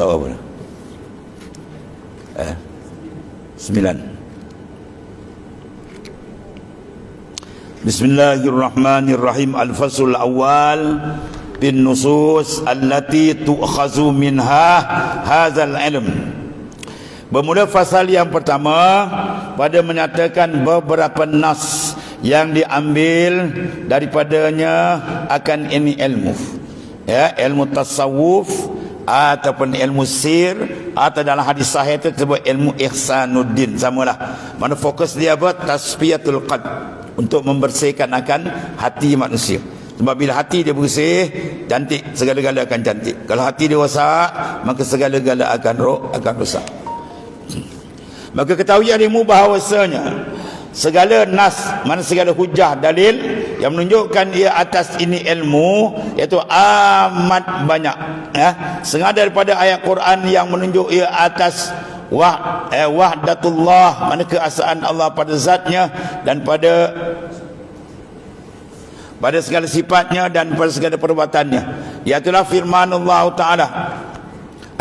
suara pula. Eh. Sembilan. Bismillahirrahmanirrahim. Al-fasul awal bin nusus allati tu'khazu minha hadzal ilm. Bermula fasal yang pertama pada menyatakan beberapa nas yang diambil daripadanya akan ini ilmu. Ya, ilmu tasawuf ataupun ilmu sir atau dalam hadis sahih itu disebut ilmu ihsanuddin samalah. Mana fokus dia apa? Tasfiyatul qalb untuk membersihkan akan hati manusia. Sebab bila hati dia bersih, cantik segala-gala akan cantik. Kalau hati dia rosak, maka segala-gala akan roh akan rosak. Maka ketahui ilmu bahawasanya segala nas, mana segala hujah dalil yang menunjukkan ia atas ini ilmu iaitu amat banyak ya. Sengaja daripada ayat Quran yang menunjuk ia atas wah eh, wahdatullah mana keasaan Allah pada zatnya dan pada pada segala sifatnya dan pada segala perbuatannya iaitulah firman Allah Ta'ala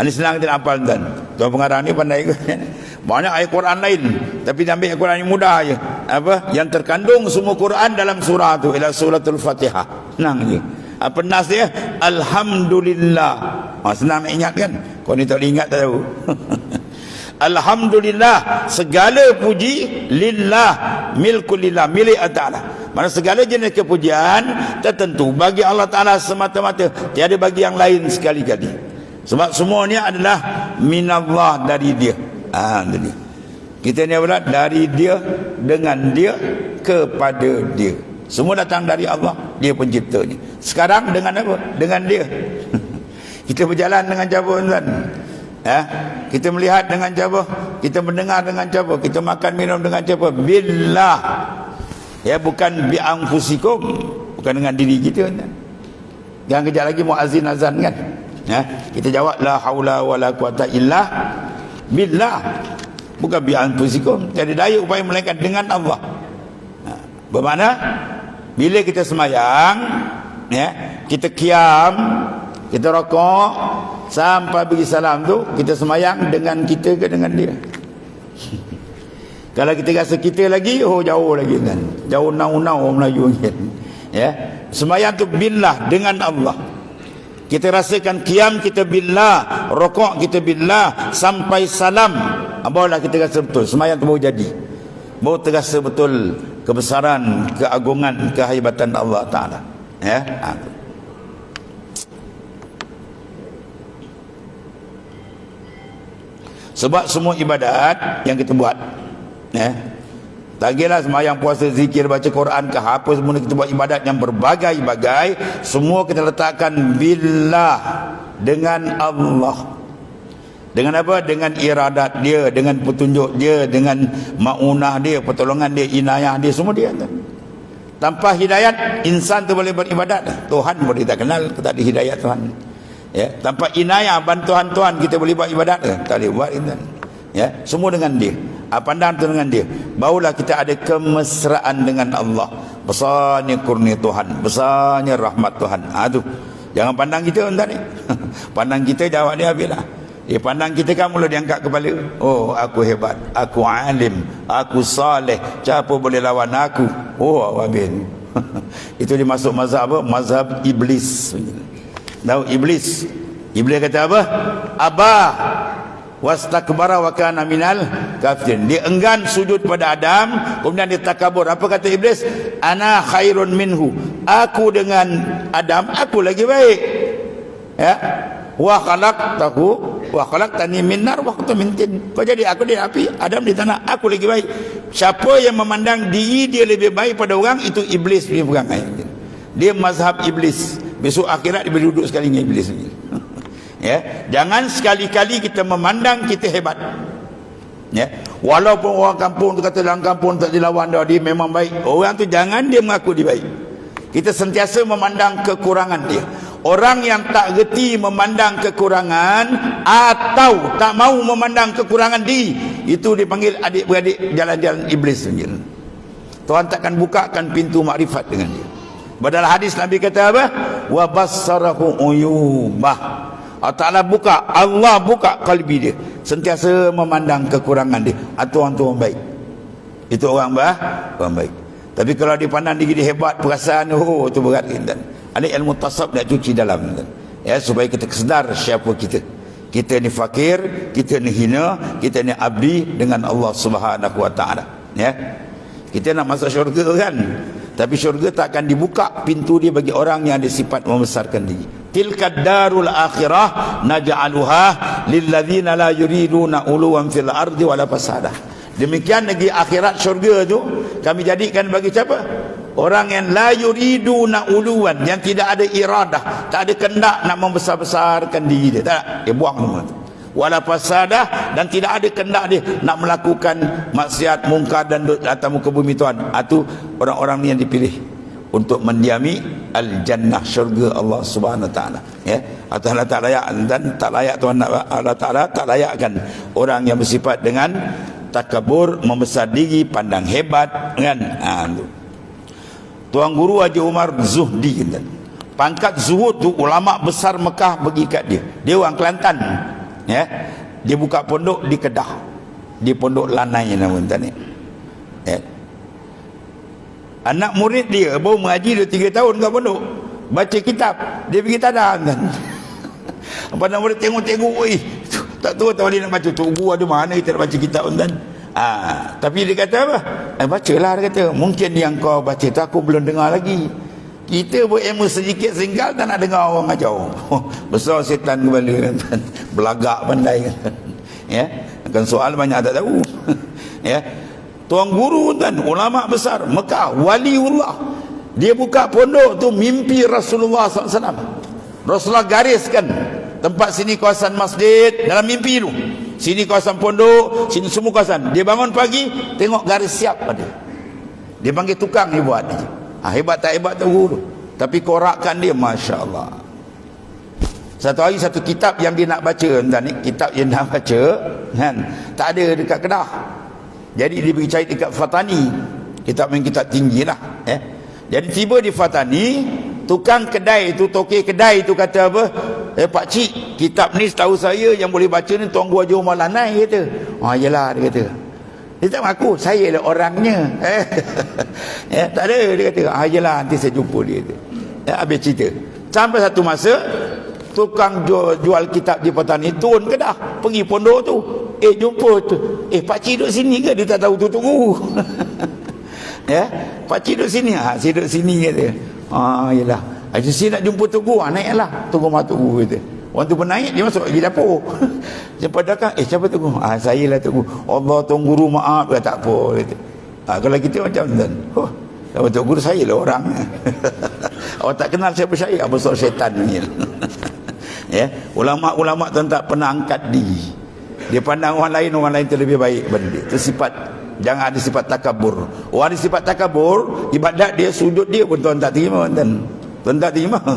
ini senang kita hafal tuan. Tuan pengarang ni pandai banyak ayat Quran lain. Tapi dia ambil ayat Quran yang mudah je. Apa? Yang terkandung semua Quran dalam surah tu ialah suratul Fatihah. Senang je. Apa nas dia? Alhamdulillah. Ha, senang nak ingat kan? Kau ni tak ingat tak tahu. Alhamdulillah. Segala puji lillah. Milkulillah milik Allah mana segala jenis kepujian tertentu bagi Allah Ta'ala semata-mata. Tiada bagi yang lain sekali-kali sebab semuanya adalah minallah dari dia. Ah, ha, jadi kita ni apa dari dia dengan dia kepada dia. Semua datang dari Allah dia penciptanya sekarang dengan apa? Dengan dia. Kita berjalan dengan jabun tuan. Ya, kita melihat dengan cara kita mendengar dengan cara kita makan minum dengan cara billah. Ya, bukan bi anfusikum, bukan dengan diri kita. Jangan kejap lagi muazzin azan kan. Ya, kita jawab la haula wala quwata illa billah. Bukan bi anfusikum. Jadi daya upaya melainkan dengan Allah. Ha, bermakna bila kita semayang, ya, kita kiam, kita rokok, Sampai bagi salam tu Kita semayang dengan kita ke dengan dia Kalau kita rasa kita lagi Oh jauh lagi kan Jauh nau-nau Melayu kan Ya Semayang tu billah dengan Allah Kita rasakan kiam kita billah Rokok kita billah Sampai salam. Barulah kita rasa betul Semayang tu baru jadi. Baru terasa betul Kebesaran Keagungan Kehebatan Allah Ta'ala. Ya? Ha Sebab semua ibadat yang kita buat eh, Tak kira semayang puasa zikir baca Quran ke apa semua kita buat ibadat yang berbagai-bagai Semua kita letakkan billah dengan Allah dengan apa? Dengan iradat dia, dengan petunjuk dia, dengan maunah dia, pertolongan dia, inayah dia, semua dia. Tanpa hidayat, insan tu boleh beribadat. Tuhan boleh tak kenal, tak ada hidayat Tuhan ya tanpa inayah bantuan Tuhan kita boleh buat ibadat ke tak boleh buat itu ya semua dengan dia pandang tu dengan dia. Barulah kita ada kemesraan dengan Allah. Besarnya kurnia Tuhan besarnya rahmat Tuhan. Ha tu. Jangan pandang kita entah ni. Pandang kita jawab dia habislah dia pandang kita kan mula diangkat kepala. Oh aku hebat aku alim aku saleh. Siapa boleh lawan aku? Oh habis itu dia masuk mazhab apa? Mazhab iblis. Tahu iblis. Iblis kata apa? Abah wastakbara wa kana minal kafirin. Dia enggan sujud pada Adam, kemudian dia takabur. Apa kata iblis? Ana khairun minhu. Aku dengan Adam, aku lagi baik. Ya. Wa khalaqtahu wa khalaqtani min nar wa khalaqtahu min tin. Kau jadi aku di api, Adam di tanah, aku lagi baik. Siapa yang memandang diri dia lebih baik pada orang itu iblis punya perangai. Dia mazhab iblis. Besok akhirat dia duduk sekali dengan iblis ni. Ya, jangan sekali-kali kita memandang kita hebat. Ya, walaupun orang kampung tu kata dalam kampung tak dilawan dah dia memang baik. Orang tu jangan dia mengaku dia baik. Kita sentiasa memandang kekurangan dia. Orang yang tak reti memandang kekurangan atau tak mau memandang kekurangan dia, itu dipanggil adik-beradik jalan-jalan iblis sendiri. Tuhan takkan bukakan pintu makrifat dengan dia. Padahal hadis Nabi kata apa? Wa bassarahu uyubah Allah Ta'ala buka Allah buka kalbi dia. Sentiasa memandang kekurangan dia. Atau orang tu orang baik. Itu orang bah orang baik. Tapi kalau dipandang dia jadi hebat perasaan oh tu berat. Kan ada ilmu tasab nak cuci dalam. Kan ya supaya kita kesedar siapa kita. Kita ni fakir kita ni hina kita ni abdi dengan Allah Subhanahu wa taala. Ya. Kita nak masuk syurga kan? Tapi syurga tak akan dibuka pintu dia bagi orang yang ada sifat membesarkan diri tilka darul akhirah naj'aluha lilladzina la yuriduna uluwan fil ardi wala fasada demikian negeri akhirat syurga tu kami jadikan bagi siapa? Orang yang la yuriduna uluwan yang tidak ada iradah tak ada kendak nak membesar-besarkan diri dia tak? Dia buang semua tu. Wala fasadah dan tidak ada kendak dia nak melakukan maksiat mungkar dan atas muka bumi tuan. Itu orang-orang ni yang dipilih untuk mendiami al jannah syurga Allah Subhanahu taala. Ya? Allah tak layak. Dan tak layak Tuhan Allah taala tak layakkan orang yang bersifat dengan takabur membesar diri pandang hebat kan? Ha, tu. Tuan Guru Haji Umar Zuhdi kan? Pangkat zuhud tu ulama besar Mekah bagi kat dia. Dia orang Kelantan ya? Dia buka pondok di Kedah. Di pondok Lanai nama tuan ni. Ya anak murid dia baru mengaji dia tiga tahun kat pondok baca kitab dia pergi tadang kan nak murid tengok-tengok tak tahu tahu dia nak baca tunggu ada mana kita nak baca kitab tuan Ah, tapi dia kata apa? Eh, bacalah dia kata. Mungkin yang kau baca tu aku belum dengar lagi. Kita berilmu sedikit singgal tak nak dengar orang ajar. Besar setan kembali kan. Belagak pandai. Ya. Kan soal banyak tak tahu. ya. Tuan guru dan ulama besar Mekah waliullah. Dia buka pondok tu mimpi Rasulullah SAW. Rasulullah gariskan tempat sini kawasan masjid dalam mimpi tu. Sini kawasan pondok, sini semua kawasan. Dia bangun pagi, tengok garis siap pada. Dia panggil tukang dia buat dia. Ha, hebat tak hebat tu guru. Tapi korakkan dia, Masya Allah. Satu hari satu kitab yang dia nak baca, entah ni kitab yang nak baca, kan? tak ada dekat Kedah. Jadi dia pergi cari dekat Fatani. Kitab yang kitab tinggi lah. Eh? Jadi tiba di Fatani, tukang kedai tu, toke kedai tu kata apa? Eh pak cik, kitab ni setahu saya yang boleh baca ni tuan gua Jomah Lanai kata. Ah yalah dia kata. Dia tak mengaku, saya lah orangnya. Eh. eh tak ada dia kata. Ah yalah nanti saya jumpa dia tu. Eh, habis cerita. Sampai satu masa tukang jual, jual kitab di petani turun ke dah pergi pondok tu eh jumpa tu eh pak cik duduk sini ke dia tak tahu tu tunggu ya pak cik duduk sini ha saya duduk sini kata ah yalah Haji si nak jumpa Tugu, ah, naiklah. Tugu mak Tugu kata. Orang tu pun naik, dia masuk pergi dapur. Jumpa datang, eh siapa Tugu? Ah, saya lah Tugu. Allah Tuan Guru maaf. Kata, tak apa. Kata. Ah, kalau kita macam tu. Oh, Sama Tuan Guru saya lah orang. Awak tak kenal siapa saya? Apa soal setan ni? ya, Ulama-ulama tu tak pernah angkat diri. Dia pandang orang lain, orang lain tu lebih baik daripada dia. Itu sifat Jangan ada sifat takabur. Orang ada sifat takabur, ibadat dia, sujud dia pun tuan tak terima. Tuan. Tuan tak terima.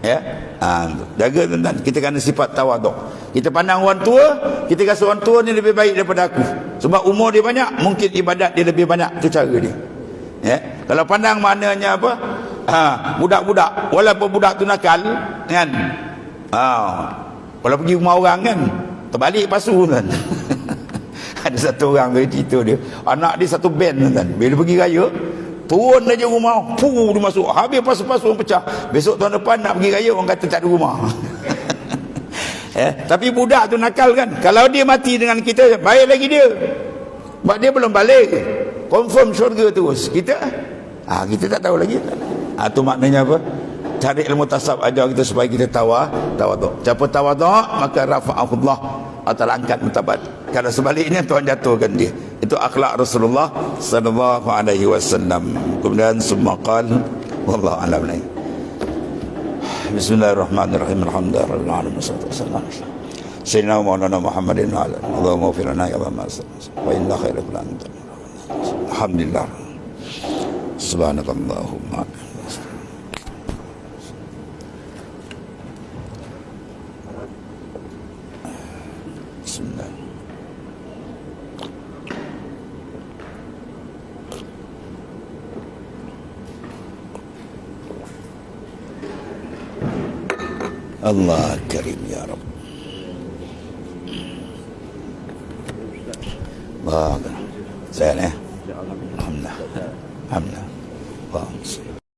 Ya. Ha, jaga tuan Kita kena sifat tawaduk. Kita pandang orang tua, kita rasa orang tua ni lebih baik daripada aku. Sebab umur dia banyak, mungkin ibadat dia lebih banyak. Itu cara dia. Ya. Kalau pandang maknanya apa? Ha, budak-budak, walaupun budak tu nakal, kan? Ha, kalau pergi rumah orang kan, terbalik pasu kan. Ada satu orang dia cerita dia, anak dia satu band kan. Bila pergi raya, turun aja rumah. Pu dia masuk. Habis pasu-pasu pecah. Besok tahun depan nak pergi raya orang kata tak ada rumah. Eh, tapi budak tu nakal kan? Kalau dia mati dengan kita baik lagi dia. Sebab dia belum balik. Confirm syurga terus. Kita ah kita tak tahu lagi ah tu maknanya apa cari ilmu tasawuf ajar kita supaya kita tawa tawaduk. Siapa tawaduk maka rafa'ahullah. Atau angkat mutabat. Kalau sebaliknya Tuhan jatuhkan dia. Itu akhlak Rasulullah sallallahu alaihi wasallam. Kemudian semua qal wallahu alam. Lain Bismillahirrahmanirrahim. Alhamdulillah alamin sallallahu Sayyidina Maulana Muhammadin wa Allahumma ufir lana ya Allah wa inna khairu anta Alhamdulillah. Subhanakallahumma الله كريم يا رب. الله زين إيه؟ الحمد لله. الحمد لله.